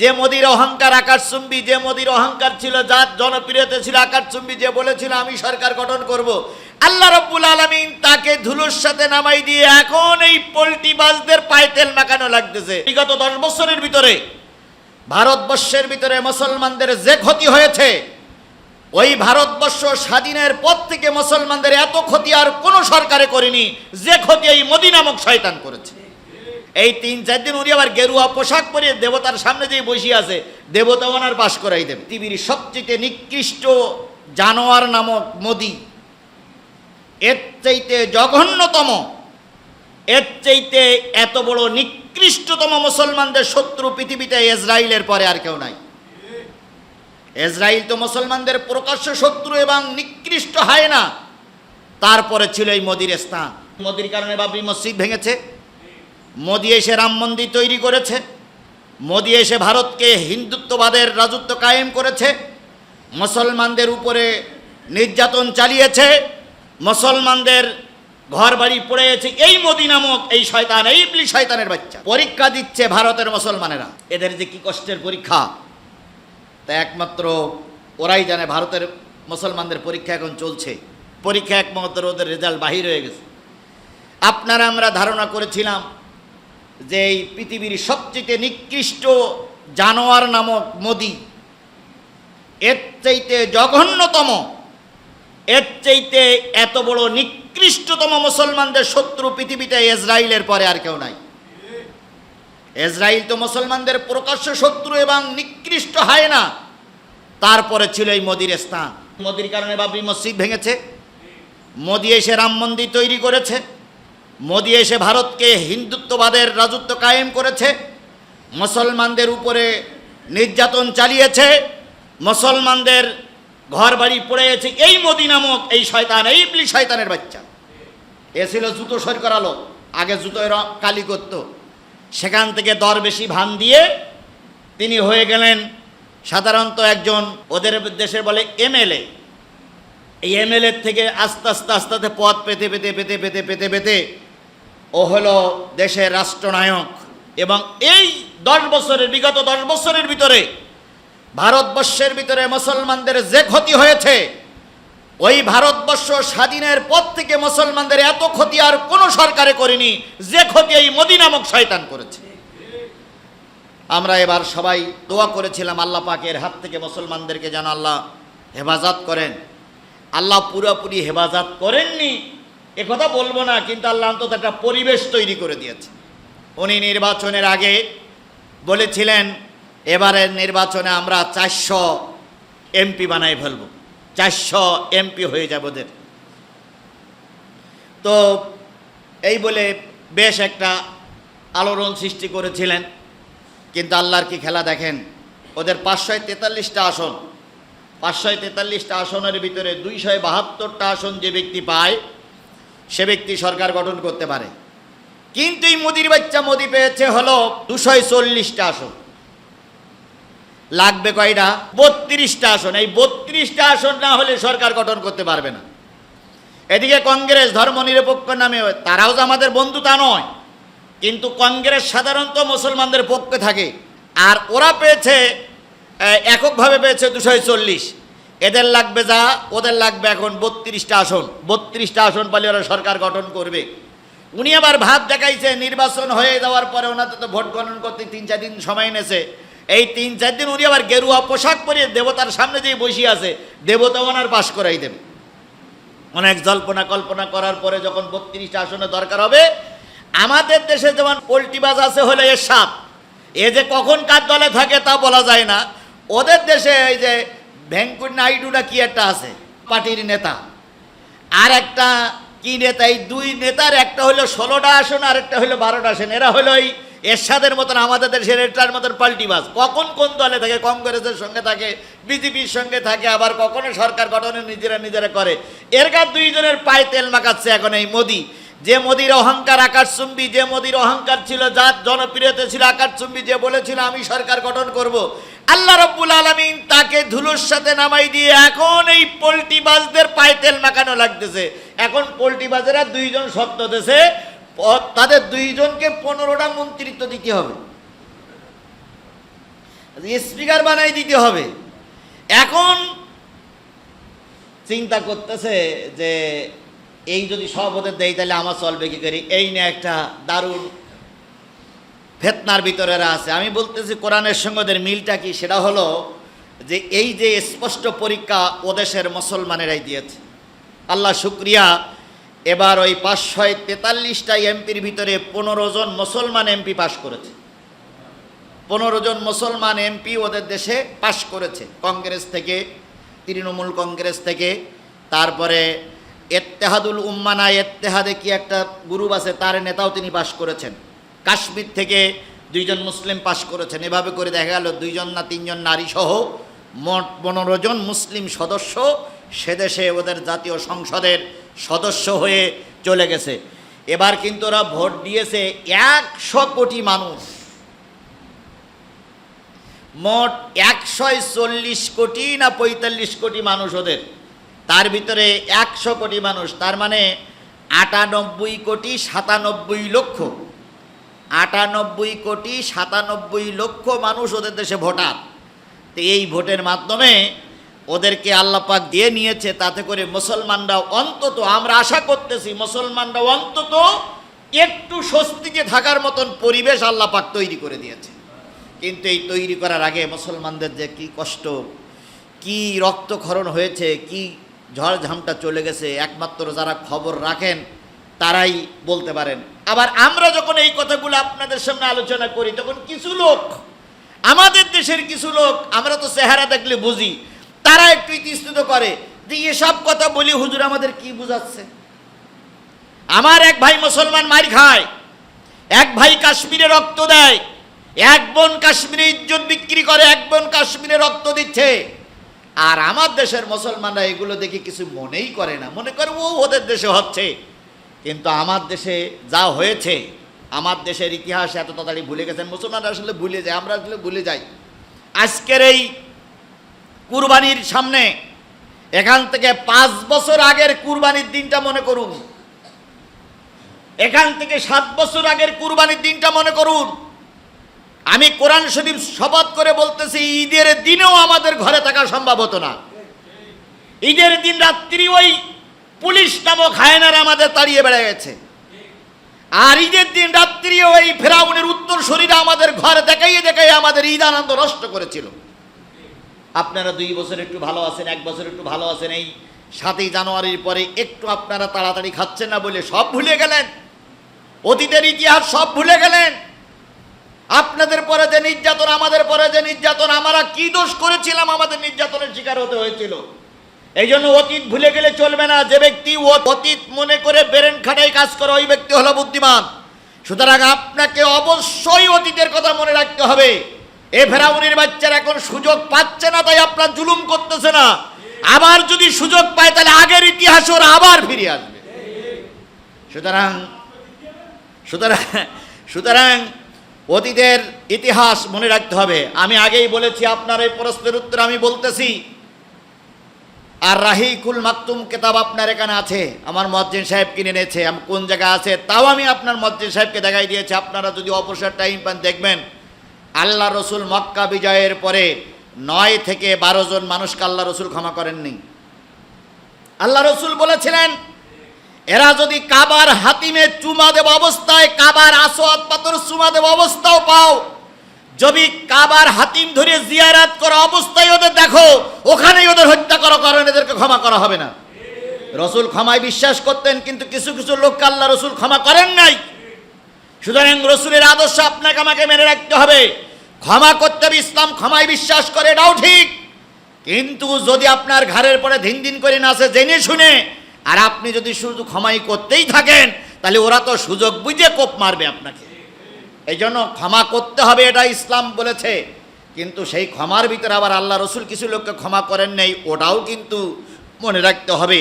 যে মোদির অহংকার আকাশচুম্বী, যে মোদির অহংকার ছিল যার জনপ্রিয়তা ছিল আকাশচুম্বী, যে বলেছিল, আমি সরকার গঠন করব। আল্লাহ রব্বুল আলমিন তাকে ধুলোর সাথে নামাই দিয়ে এখন এই পোল্টিবাজদের পায়ে তেল মাখানো লাগতেছে। বিগত দশ বছরের ভিতরে, ভারতবর্ষের ভিতরে মুসলমানদের যে ক্ষতি হয়েছে, ওই ভারতবর্ষ স্বাধীনের পর থেকে মুসলমানদের এত ক্ষতি আর কোনো সরকারে করেনি, যে ক্ষতি এই মোদী নামক শয়তান করেছে। এই তিন, চার দিন উনি আবার গেরুয়া পোশাক পরে দেবতার সামনে যে বসে আছে, দেবতা ওনার পাশ করাই দেবে। পৃথিবীর সবচেয়ে নিকৃষ্ট জানোয়ার নামক মোদি, এর চাইতে জঘন্যতম, এর চাইতে এত বড় নিকৃষ্টতম মুসলমানদের শত্রু পৃথিবীতে ইসরায়েলের পরে আর কেউ নাই। ইসরায়েল তো মুসলমানদের প্রকাশ্য শত্রু এবং নিকৃষ্ট হয় না, তারপরে ছিল এই মোদির স্থান। মোদির কারণে বাবরি মসজিদ ভেঙেছে। মোদি এসে রাম মন্দির তৈরি করেছে, মোদি এসে ভারতকে হিন্দুত্ববাদের রাজত্ব কায়েম করেছে, মুসলমানদের উপরে নির্যাতন চালিয়েছে, মুসলমানদের ঘর বাড়ি পড়েছে এই মোদি নামক এই শয়তান, এই ইবলি শয়তানের বাচ্চা। পরীক্ষা দিচ্ছে ভারতের মুসলমানেরা। এদের যে কি কষ্টের পরীক্ষা? তা একমাত্র ওরাই জানে ভারতের মুসলমানদের পরীক্ষা এখন চলছে। পরীক্ষা একমাত্র ওদের রেজাল্ট বাহির হয়ে গেছে। আপনারা আমরা ধারণা করেছিলাম যে এই পৃথিবীর সবচেয়ে নিকৃষ্ট জানোয়ার নামক মোদি, এর চাইতে জঘন্যতম, এর চাইতে এত বড় নিকৃষ্টতম মুসলমানদের শত্রু পৃথিবীতে ইসরায়েলের পরে আর কেউ নাই। ইসরায়েল তো মুসলমানদের প্রকাশ্য শত্রু এবং নিকৃষ্ট হয় না। তারপরে ছিল এই মোদির স্থান। মোদির কারণে বাবরি মসজিদ ভেঙেছে। মোদি এসে রাম মন্দির তৈরি করেছে। মোদি এসে ভারতকে হিন্দুত্ববাদের রাজত্ব কায়েম করেছে, মুসলমানদের উপরে নির্যাতন চালিয়েছে, মুসলমানদের ঘর বাড়ি পড়েছে এই মোদি নামক এই শয়তান, এই ইবলি শয়তানের বাচ্চা। এ ছিল জুতো সর করালো আগে জুতোয় র- কালি করত। সেখান থেকে দর বেশি ভান দিয়ে তিনি হয়ে গেলেন সাধারণত একজন, ওদের দেশে বলে এমএলএ। এই এমএলএ থেকে আস্তে আস্তে আস্তে আস্তে পথ পেতে পেতে পেতে পেতে পেতে পেতে ও হলো দেশের রাষ্ট্রনায়ক। এবং এই দশ বছরের, বিগত দশ বছরের ভিতরে, ভারতবর্ষের ভিতরে মুসলমানদের যে ক্ষতি হয়েছে, ওই ভারতবর্ষ স্বাধীনের পর থেকে মুসলমানদের এত ক্ষতি আর কোনো সরকারে করেনি, যে ক্ষতি এই মোদী নামক শয়তান করেছে। আমরা এবার সবাই দোয়া করেছিলাম আল্লাহ পাকের হাত থেকে মুসলমানদেরকে যেন আল্লাহ হেফাজত করেন। আল্লাহ পুরোপুরি হেফাজত করেননি এ কথা বলব না, কিন্তু আল্লাহ অন্তত একটা পরিবেশ তৈরি করে দিয়েছে। উনি নির্বাচনের আগে বলেছিলেন এবারের নির্বাচনে আমরা চারশো এমপি বানাই ফেলব। চারশো এমপি হয়ে যাবে ওদের। তো এই বলে বেশ একটা আলোড়ন সৃষ্টি করেছিলেন, কিন্তু আল্লাহর কি খেলা দেখেন? ওদের পাঁচশোয় তেতাল্লিশটা আসন। পাঁচশোয় তেতাল্লিশটা আসনের ভিতরে দুইশয় বাহাত্তরটা আসন যে ব্যক্তি পায় সে ব্যক্তি সরকার গঠন করতে পারে। কিন্তু এই মোদির বাচ্চা মোদি পেয়েছে হলো দুশয় চল্লিশটা আসন। লাগবে কয়টা? বত্রিশটা আসন। এই বত্রিশটা আসন না হলে সরকার গঠন করতে পারবে না। এদিকে কংগ্রেস ধর্মনিরপেক্ষ নামে তারাও যে আমাদের বন্ধু তা নয়। কিন্তু কংগ্রেস সাধারণত মুসলমানদের পক্ষে থাকে। আর ওরা পেয়েছে এককভাবে পেয়েছে দুশো চল্লিশ। এদের লাগবে যা? ওদের লাগবে এখন বত্রিশটা আসন। বত্রিশটা আসন পালে ওরা সরকার গঠন করবে। উনি আবার ভাব দেখাইছে, নির্বাচন হয়ে যাওয়ার পরে ওনাদের তো ভোট গণন করতে তিন চার দিন সময় নেছে। এই তিন চার দিন উনি আবার গেরুয়া পোশাক পরে দেবতার সামনে যে বসে আছে দেবতা ওনার পাশ করাই দেবে। অনেক জল্পনা কল্পনা করার পরে যখন বত্রিশটা আসনে দরকার হবে, আমাদের দেশে যেমন পোল্ট্রিবাজ আছে হলে এর সাপ এ যে কখন কার দলে থাকে তা বলা যায় না। ওদের দেশে এই যে ভেঙ্কুট নাইডুটা কি একটা আছে? পার্টির নেতা। আর একটা কি নেতা? এই দুই নেতার একটা হলো ষোলোটা আসন, আর একটা হলো বারোটা আসন। এরা হলো এই এরশাদের মতন, আমাদের দেশের এটার মতন পাল্টিবাজ। কখন কোন দলে থাকে? কংগ্রেসের সঙ্গে থাকে, বিজেপির সঙ্গে থাকে, আবার কখনো সরকার গঠনে নিজেরা নিজেরা করে। এর কার দুইজনের পায়ে তেল মাখাচ্ছে এখন এই মোদি। যে মোদির অহংকার আকাশচুম্বী, যে মোদির অহংকার ছিল যার জনপ্রিয়তা ছিল আকাশচুম্বী, যে বলেছিল, আমি সরকার গঠন করব। আল্লাহ রব্বুল আলমিন তাকে ধুলোর সাথে নামাই দিয়ে এখন এই পোল্ট্রিবাজদের পায়ে তেল মাখানো লাগতেছে। এখন পোল্ট্রিবাজেরা দুইজন সত্য দেশে তাদের দুইজনকে পনেরোটা মন্ত্রিত্ব দিতে হবে। স্পিকার বানাই দিতে হবে। এখন চিন্তা করতেছে যে, এই যদি ওদের দেয় তাহলে আমার চলবে কি করি? এই নিয়ে একটা দারুণ ফেতনার ভিতরেরা আছে। আমি বলতেছি কোরআনের সঙ্গে ওদের মিলটা কি? সেটা হলো যে এই যে স্পষ্ট পরীক্ষা ওদেশের মুসলমানেরাই দিয়েছে। আল্লাহ শুক্রিয়া। এবার ওই পাঁচশো তেতাল্লিশটা এমপির ভিতরে পনেরো জন মুসলমান এমপি পাশ করেছে। পনেরো জন মুসলমান এমপি ওদের দেশে পাশ করেছে। কংগ্রেস থেকে, তৃণমূল কংগ্রেস থেকে, তারপরে এত্তেহাদুল উম্মানা, এত্তেহাদে কি একটা গ্রুপ আছে, তার নেতাও তিনি পাশ করেছেন। কাশ্মীর থেকে দুইজন মুসলিম পাশ করেছেন। এভাবে করে দেখা গেল দুইজন না তিনজন নারী সহ মোট পনেরো জন মুসলিম সদস্য সেদেশে ওদের জাতীয় সংসদের সদস্য হয়ে চলে গেছে। এবার কিন্তু ওরা ভোট দিয়েছে একশো কোটি মানুষ। মোট একশো চল্লিশ কোটি না পঁয়তাল্লিশ কোটি মানুষ ওদের। তার ভিতরে একশো কোটি মানুষ, তার মানে আটানব্বই কোটি সাতানব্বই লক্ষ। আটানব্বই কোটি সাতানব্বই লক্ষ মানুষ ওদের দেশে ভোটার। তো এই ভোটের মাধ্যমে ওদেরকে আল্লাপাক দিয়ে নিয়েছে, তাতে করে মুসলমানরা অন্তত, আমরা আশা করতেছি মুসলমানরা অন্তত একটু স্বস্তিতে থাকার মতন পরিবেশ আল্লাপাক তৈরি করে দিয়েছে। কিন্তু এই তৈরি করার আগে মুসলমানদের যে কি কষ্ট, কি রক্তক্ষরণ হয়েছে, কি ঝড়ঝামটা চলে গেছে, একমাত্র যারা খবর রাখেন তারাই বলতে পারেন। আবার আমরা যখন এই কথাগুলো আপনাদের সামনে আলোচনা করি, তখন কিছু লোক, আমাদের দেশের কিছু লোক, আমরা তো চেহারা দেখলে বুঝি, তারা একটু ইতিস্তুত করে, যে এসব কথা বলি হুজুর আমাদের কি বুঝাচ্ছে? আমার এক ভাই মুসলমান মার খায়, এক ভাই কাশ্মীরে রক্ত দেয়, এক বোন কাশ্মীরে ইজ্জত বিক্রি করে, এক বোন কাশ্মীরে রক্ত দিচ্ছে। আর আমার দেশের মুসলমানরা এগুলো দেখে কিছু মনেই করে না, মনে করে, ও, ওদের দেশে হচ্ছে। কিন্তু আমার দেশে যা হয়েছে, আমার দেশের ইতিহাস এত তাড়াতাড়ি ভুলে গেছেন। মুসলমানরা আসলে ভুলে যায়, আমরা আসলে ভুলে যাই। আজকের এই কুরবানির সামনে, এখান থেকে পাঁচ বছর আগের কুরবানির দিনটা মনে করুন। এখান থেকে সাত বছর আগের কুরবানির দিনটা মনে করুন। আমি কোরআন শরীফ শপথ করে বলতেছি, ঈদের দিনেও আমাদের ঘরে থাকা সম্ভব হতো না। ঈদের দিন রাত্রি ওই পুলিশ নামক হায়নার আমাদের তাড়িয়ে বেড়ে গেছে। আর ঈদের দিন রাত্রি ওই ফেরাউনের উত্তর শরীরে আমাদের ঘরে দেখাইয়ে দেখাইয়ে আমাদের ঈদ আনন্দ নষ্ট করেছিল। আপনারা দুই বছর একটু ভালো আছেন, এক বছর একটু ভালো আছেন, এই সাতই জানুয়ারির পরে একটু আপনারা তাড়াতাড়ি খাচ্ছেন না বলে সব ভুলে গেলেন। অতীতের ইতিহাস সব ভুলে গেলেন। আপনাদের পরে যে নির্যাতন, আমাদের পরে যে নির্যাতন, আমরা কি দোষ করেছিলাম? আমাদের নির্যাতনের শিকার হতে হয়েছিল। এই জন্য অতীত ভুলে গেলে চলবে না। যে ব্যক্তি অতীত মনে করে বেরেন খাটাই কাজ করে, ওই ব্যক্তি হলো বুদ্ধিমান। সুতরাং আপনাকে অবশ্যই অতীতের কথা মনে রাখতে হবে। এ ফেরাউনির বাচ্চারা এখন সুযোগ পাচ্ছে না, তাই আপনার জুলুম করতেছে না। আবার যদি সুযোগ পায়, তাহলে আগের ইতিহাস ওরা আবার ফিরে আসবে। সুতরাং সুতরাং সুতরাং অতীতের ইতিহাস মনে রাখতে হবে। আমি আগেই বলেছি, আপনার এই প্রশ্নের উত্তর আমি বলতেছি। আর রাহিকুল মাকতুম কেতাব আপনার এখানে আছে? আমার মজ্জিন সাহেব কিনে নিয়েছে আম- কোন জায়গায় আছে? তাও আমি আপনার মজ্জিন সাহেবকে দেখাই দিয়েছি। আপনারা যদি অবসর টাইম পান, দেখবেন আল্লাহ রসুল মক্কা বিজয়ের পরে নয় থেকে বারো জন মানুষকে আল্লাহ রসুল ক্ষমা করেননি। আল্লাহ রসুল বলেছিলেন, এরা যদি কাবার হাতিমে চুমা দেব অবস্থায়, কাবার আসোয়াদ পাথর চুমা দেব অবস্থাও পাও, যদি কাবার হাতিম ধরে জিয়ারাত করা অবস্থায় ওদের দেখো, ওখানেই কারণ এদেরকে ক্ষমা করা হবে না। রসুল ক্ষমায় বিশ্বাস করতেন, কিন্তু কিছু কিছু লোককে আল্লাহ রসুল ক্ষমা করেন নাই। সুতরাং রসুলের আদর্শ আপনাকে আমাকে মেনে রাখতে হবে। ক্ষমা করতে হবে, ইসলাম ক্ষমায় বিশ্বাস করে, এটাও ঠিক। কিন্তু যদি আপনার ঘরের পরে দিন দিন করে নাচে জেনে শুনে, আর আপনি যদি শুধু ক্ষমাই করতেই থাকেন, তাহলে ওরা তো সুযোগ বুঝে কোপ মারবে আপনাকে। এই জন্য ক্ষমা করতে হবে, এটা ইসলাম বলেছে। কিন্তু সেই ক্ষমার ভিতরে আবার আল্লাহ রসুল কিছু লোককে ক্ষমা করেন নেই, ওটাও কিন্তু মনে রাখতে হবে।